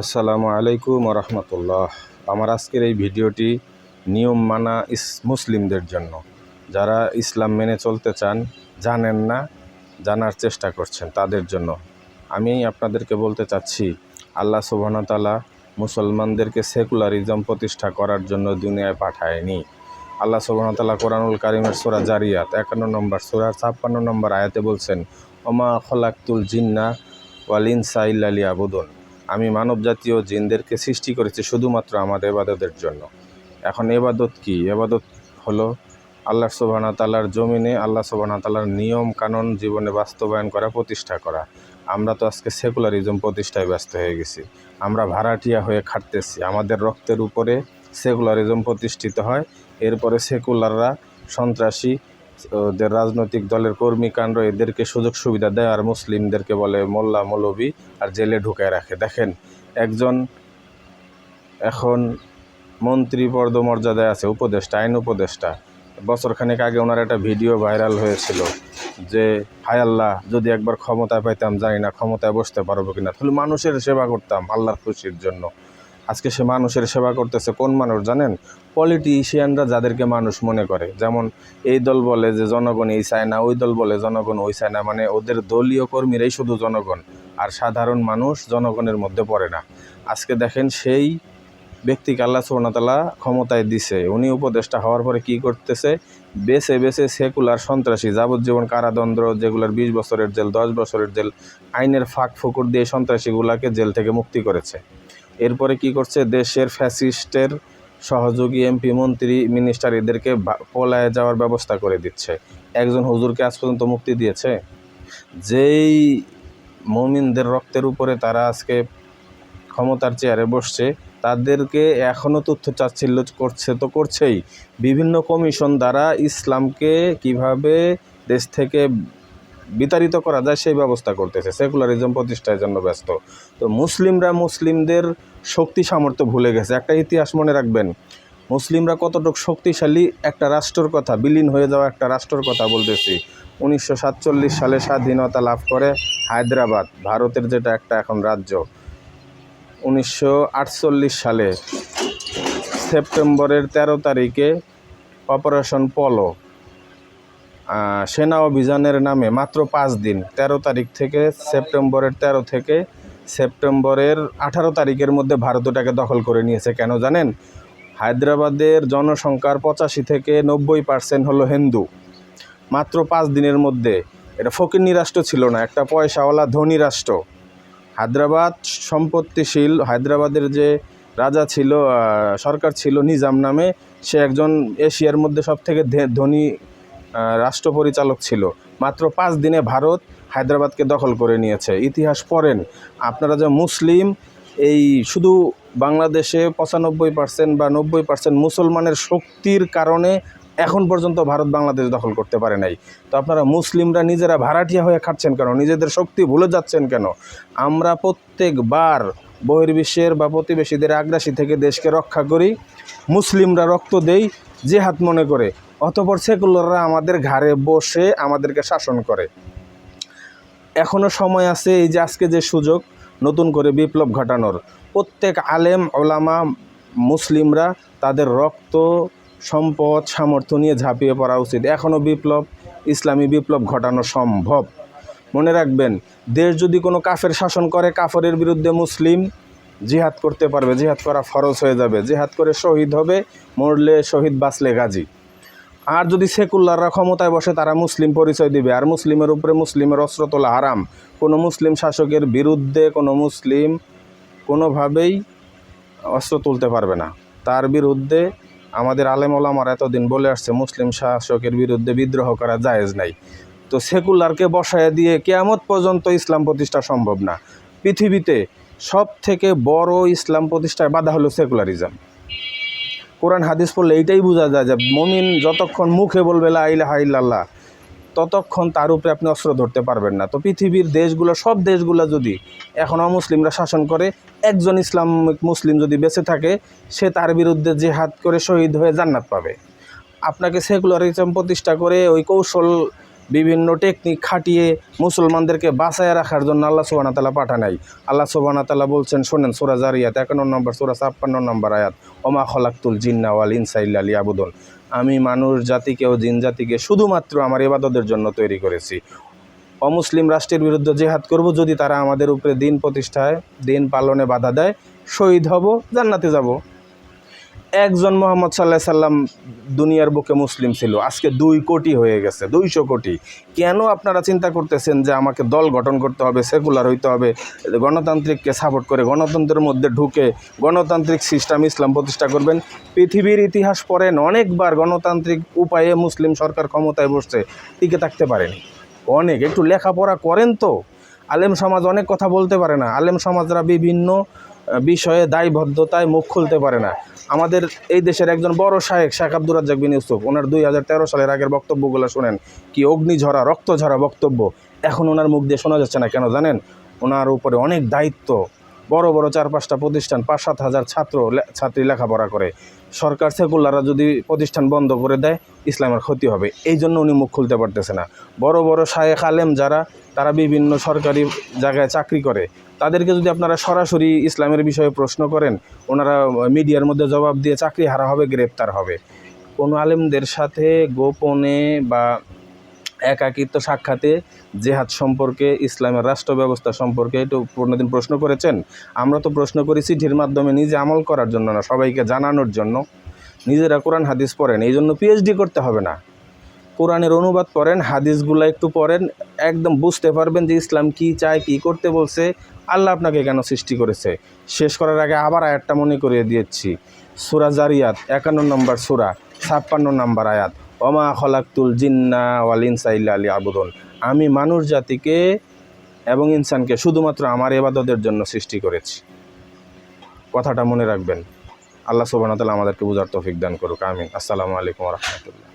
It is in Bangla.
আসসালামু আলাইকুম রহমতুল্লাহ আমার আজকের এই ভিডিওটি নিয়ম মানা ইস মুসলিমদের জন্য। যারা ইসলাম মেনে চলতে চান, জানেন না, জানার চেষ্টা করছেন তাদের জন্য। আমি আপনাদেরকে বলতে চাচ্ছি, আল্লাহ সুবাহতালা মুসলমানদেরকে সেকুলারিজম প্রতিষ্ঠা করার জন্য দুনিয়ায় পাঠায়নি। আল্লাহ সুবাহতাল্লাহ কোরআনুল কারিমের সুরা জারিয়াত, একান্ন নম্বর সুরা, ছাপ্পান্ন নম্বর আয়াতে বলছেন, ওমা খলাক্তুল জিন্না ওয়ালিন সাইল্লালি আবুদন আমি মানব জাতীয় জিনদেরকে সৃষ্টি করেছি শুধুমাত্র আমার এবাদতের জন্য। এখন এবাদত কি? এবাদত হলো আল্লাহ সুবাহনা তাল্লার জমিনে আল্লাহ সুবাহনা তাল্লার নিয়ম কানুন জীবনে বাস্তবায়ন করা, প্রতিষ্ঠা করা। আমরা তো আজকে সেকুলারিজম প্রতিষ্ঠায় ব্যস্ত হয়ে গেছি। আমরা ভাড়াটিয়া হয়ে খাটতেছি। আমাদের রক্তের উপরে সেকুলারিজম প্রতিষ্ঠিত হয়। এরপরে সেকুলাররা সন্ত্রাসী ওদের রাজনৈতিক দলের কর্মীকাণ্ড এদেরকে সুযোগ সুবিধা দেয় আর মুসলিমদেরকে বলে মোল্লা মৌলবি আর জেলে ঢুকায় রাখে। দেখেন, একজন এখন মন্ত্রী পদমর্যাদায় আছে, উপদেষ্টা, আইন উপদেষ্টা। বছরখানেক আগে ওনার একটা ভিডিও ভাইরাল হয়েছিল যে, হায় আল্লাহ, যদি একবার ক্ষমতায় পাইতাম, জানি না ক্ষমতায় বসতে পারব কিনা। তাহলে মানুষের সেবা করতাম, আল্লাহর খুশির জন্য। আজকে সে মানুষের সেবা করতেছে। কোন মানুষ জানেন? পলিটিশিয়ানরা যাদেরকে মানুষ মনে করে। যেমন এই দল বলে যে জনগণ এই চায় না, ওই দল বলে জনগণ ওই চায় না। মানে ওদের দলীয় কর্মীরাই শুধু জনগণ। আর সাধারণ মানুষ জনগণের মধ্যে পড়ে না। আজকে দেখেন সেই ব্যক্তিকে আল্লাহ সুবর্ণতালা ক্ষমতায় দিছে। উনি উপদেষ্টা হওয়ার পরে কি করতেছে? বেছে বেছে সেকুলার সন্ত্রাসী, যাবজ্জীবন কারাদণ্ড, যেগুলোর বিশ বছরের জেল, দশ বছরের জেল, আইনের ফাঁক ফুকুর দিয়ে সন্ত্রাসীগুলাকে জেল থেকে মুক্তি করেছে। এরপরে কি করছে? দেশের ফ্যাসিস্টের সহযোগী এমপি, মন্ত্রী, মিনিস্টার এদেরকে পলায় যাওয়ার ব্যবস্থা করে দিচ্ছে। একজন হুজুরকে আজ পর্যন্ত মুক্তি দিয়েছে? যেই মমিনদের রক্তের উপরে তারা আজকে ক্ষমতার চেয়ারে বসছে, তাদেরকে এখনও তথ্য চাচ্ছিল্য করছে তো করছেই। বিভিন্ন কমিশন দ্বারা ইসলামকে কীভাবে দেশ থেকে বিতাড়িত করা যায়, সেই ব্যবস্থা করতেছে। সেকুলারিজম প্রতিষ্ঠার জন্য ব্যস্ত। তো মুসলিমরা মুসলিমদের শক্তি সামর্থ্য ভুলে গেছে। একটা ইতিহাস মনে রাখবেন, মুসলিমরা কতটুকু শক্তিশালী, একটা রাষ্ট্রর কথা, বিলীন হয়ে যাওয়া একটা রাষ্ট্রর কথা বলতেছি। উনিশশো সাতচল্লিশ সালে স্বাধীনতা লাভ করে হায়দ্রাবাদ, ভারতের যেটা একটা এখন রাজ্য। উনিশশো আটচল্লিশ সালে সেপ্টেম্বরের ১৩ তারিখে অপারেশন পলো সেনা অভিযানের নামে মাত্র পাঁচ দিন ১৩ তারিখ থেকে সেপ্টেম্বরের ১৩ থেকে সেপ্টেম্বরের আঠারো তারিখের মধ্যে ভারত ওটাকে দখল করে নিয়েছে। কেন জানেন? হায়দ্রাবাদের জনসংখ্যার পঁচাশি থেকে নব্বই পার্সেন্ট হলো হিন্দু। মাত্র পাঁচ দিনের মধ্যে। এটা ফকিন্নি রাষ্ট্র ছিল না, একটা পয়সাওয়ালা ধনী রাষ্ট্র। হায়দ্রাবাদ সম্পত্তিশীল, হায়দ্রাবাদের যে রাজা ছিল সরকার ছিল নিজাম নামে, সে একজন এশিয়ার মধ্যে সব থেকে ধনী রাষ্ট্র পরিচালক ছিল। মাত্র পাঁচ দিনে ভারত হায়দ্রাবাদকে দখল করে নিয়েছে। ইতিহাস পড়েন, আপনারা যে মুসলিম, এই শুধু বাংলাদেশে পঁচানব্বই পার্সেন্ট বা নব্বই পার্সেন্ট মুসলমানের শক্তির কারণে এখন পর্যন্ত ভারত বাংলাদেশ দখল করতে পারে নাই। তো আপনারা মুসলিমরা নিজেরা ভাড়াটিয়া হয়ে খাচ্ছেন কেন? নিজেদের শক্তি ভুলে যাচ্ছেন কেন? আমরা প্রত্যেকবার বহির্বিশ্বের বা প্রতিবেশীদের আগ্রাসী থেকে দেশকে রক্ষা করি, মুসলিমরা রক্ত দেই যে হাত মনে করে। অতপর সেকুলাররা আমাদের ঘাড়ে বসে আমাদেরকে শাসন করে। এখনও সময় আছে এই যে আজকে যে সুযোগ, নতুন করে বিপ্লব ঘটানোর। প্রত্যেক আলেম, ওলামা, মুসলিমরা তাদের রক্ত, সম্পদ, সামর্থ্য নিয়ে ঝাঁপিয়ে পড়া উচিত। এখনও বিপ্লব, ইসলামী বিপ্লব ঘটানো সম্ভব। মনে রাখবেন, দেশ যদি কোনো কাফের শাসন করে, কাফরের বিরুদ্ধে মুসলিম জিহাদ করতে পারবে। জিহাদ করা ফরজ হয়ে যাবে। জিহাদ করে শহীদ হবে, মরলে শহীদ বাঁচলে গাজী। আর যদি সেকুলাররা ক্ষমতায় বসে, তারা মুসলিম পরিচয় দিবে। আর মুসলিমের উপরে মুসলিমের অস্ত্র তোলা হারাম। কোনো মুসলিম শাসকের বিরুদ্ধে কোনো মুসলিম কোনোভাবেই অস্ত্র তুলতে পারবে না। তার বিরুদ্ধে আমাদের আলেম ওলামার এতদিন বলে আসছে, মুসলিম শাসকের বিরুদ্ধে বিদ্রোহ করা জায়েজ নাই। তো সেকুলারকে বসায় দিয়ে কেয়ামত পর্যন্ত ইসলাম প্রতিষ্ঠা সম্ভব না। পৃথিবীতে সব থেকে বড় ইসলাম প্রতিষ্ঠায় বাধা হলো সেকুলারিজম। কোরআন, হাদিস পড়লে এইটাই বোঝা যায় যে মমিন যতক্ষণ মুখে বলবে লাইল্লাহ ততক্ষণ তার উপরে আপনি অস্ত্র ধরতে পারবেন না। তো পৃথিবীর দেশগুলো, সব দেশগুলো যদি এখন অমুসলিমরা শাসন করে, একজন ইসলামিক মুসলিম যদি বেঁচে থাকে, সে তার বিরুদ্ধে জেহাদ করে শহীদ হয়ে জান্নাত পাবে। আপনাকে সেকুলারিজম প্রতিষ্ঠা করে ওই কৌশল বিভিন্ন টেকনিক খাটিয়ে মুসলমানদেরকে বাঁচায় রাখার জন্য আল্লাহ সুবাহ তালা পাঠা নাই আল্লাহ সুবাহ তালা বলছেন, শোনেন সোরা জারিয়াত একান্ন নম্বর সোরা, ছাপ্পান্ন নম্বর আয়াত, ওমা খলাক্তুল জিন্না ওয়াল ইনসাইল্লা আলী আবুদন আমি মানুষ জাতিকে ও জিন জাতিকে শুধুমাত্র আমার এবাদতের জন্য তৈরি করেছি। অমুসলিম রাষ্ট্রের বিরুদ্ধে জেহাদ করব যদি তারা আমাদের উপরে দিন প্রতিষ্ঠায়, দিন পালনে বাধা দেয়, শহীদ হব, জান্নাতে যাব। একজন মোহাম্মদ সাল্লাহ সাল্লাম দুনিয়ার বুকে মুসলিম ছিল। আজকে দুই কোটি হয়ে গেছে, দুইশো কোটি। কেন আপনারা চিন্তা করতেছেন যে আমাকে দল গঠন করতে হবে, সেকুলার হইতে হবে, গণতান্ত্রিককে সাপোর্ট করে গণতন্ত্রের মধ্যে ঢুকে গণতান্ত্রিক সিস্টেম ইসলাম প্রতিষ্ঠা করবেন? পৃথিবীর ইতিহাস পড়েন, অনেকবার গণতান্ত্রিক উপায়ে মুসলিম সরকার ক্ষমতায় বসছে, টিকে থাকতে পারেনি। অনেক, একটু লেখাপড়া করেন তো। আলেম সমাজ অনেক কথা বলতে পারে না। আলেম সমাজরা বিভিন্ন বিষয়ে দায়বদ্ধতায় মুখ খুলতে পারে না। আমাদের এই দেশের একজন বড় শায়েক শেখ আব্দুর রাজ্জাক বিন ইউসুফ, ওনার দুই হাজার তেরো সালের আগের বক্তব্যগুলো শোনেন। কি অগ্নিঝরা, রক্তঝরা বক্তব্য। এখন ওনার মুখ দিয়ে শোনা যাচ্ছে না কেন জানেন? ওনার উপরে অনেক দায়িত্ব বড় বড় চার পাঁচটা প্রতিষ্ঠান, পাঁচ সাত হাজার ছাত্র ছাত্রী লেখাপড়া করে। সরকার সেকুলাররা যদি প্রতিষ্ঠান বন্ধ করে দেয়, ইসলামের ক্ষতি হবে। এই জন্য উনি মুখ খুলতে পারতেছে না। বড় বড় শায়েখ আলেম যারা, তারা বিভিন্ন সরকারি জায়গায় চাকরি করে। তাদেরকে যদি আপনারা সরাসরি ইসলামের বিষয়ে প্রশ্ন করেন, ওনারা মিডিয়ার মধ্যে জবাব দিয়ে চাকরি হারা হবে, গ্রেপ্তার হবে। কোনো আলেমদের সাথে গোপনে বা একাকিত্ব সাক্ষাতে জেহাদ সম্পর্কে, ইসলামের রাষ্ট্র ব্যবস্থা সম্পর্কে একটু কোনোদিন প্রশ্ন করেছেন। আমরা তো প্রশ্ন করি চিঠির মাধ্যমে নিজে আমল করার জন্য না, সবাইকে জানানোর জন্য। নিজেরা কোরআন, হাদিস পড়েন এই জন্য পিএইচডি করতে হবে না। কোরআনের অনুবাদ পড়েন, হাদিসগুলো একটু পড়েন, একদম বুঝতে পারবেন যে ইসলাম কি চায়, কি করতে বলছে, আল্লাহ আপনাকে কেন সৃষ্টি করেছে। শেষ করার আগে আবার আয়াতটা মনে করিয়ে দিয়েছি। সুরা জারিয়াত, একান্ন নম্বর সুরা, ছাপ্পান্ন নম্বর আয়াত। ওমা খলাক্তুল জিন্না ওয়াল ইনসা ইল্লা আলী আবুদন আমি মানুষ জাতিকে এবং ইনসানকে শুধুমাত্র আমার এবাদতের জন্য সৃষ্টি করেছি। কথাটা মনে রাখবেন। আল্লাহ সুবাহ আমাদেরকে বুঝার তৌফিক দান করুক। আমিন। আসসালামু আলাইকুম রহমতুল্লাহ।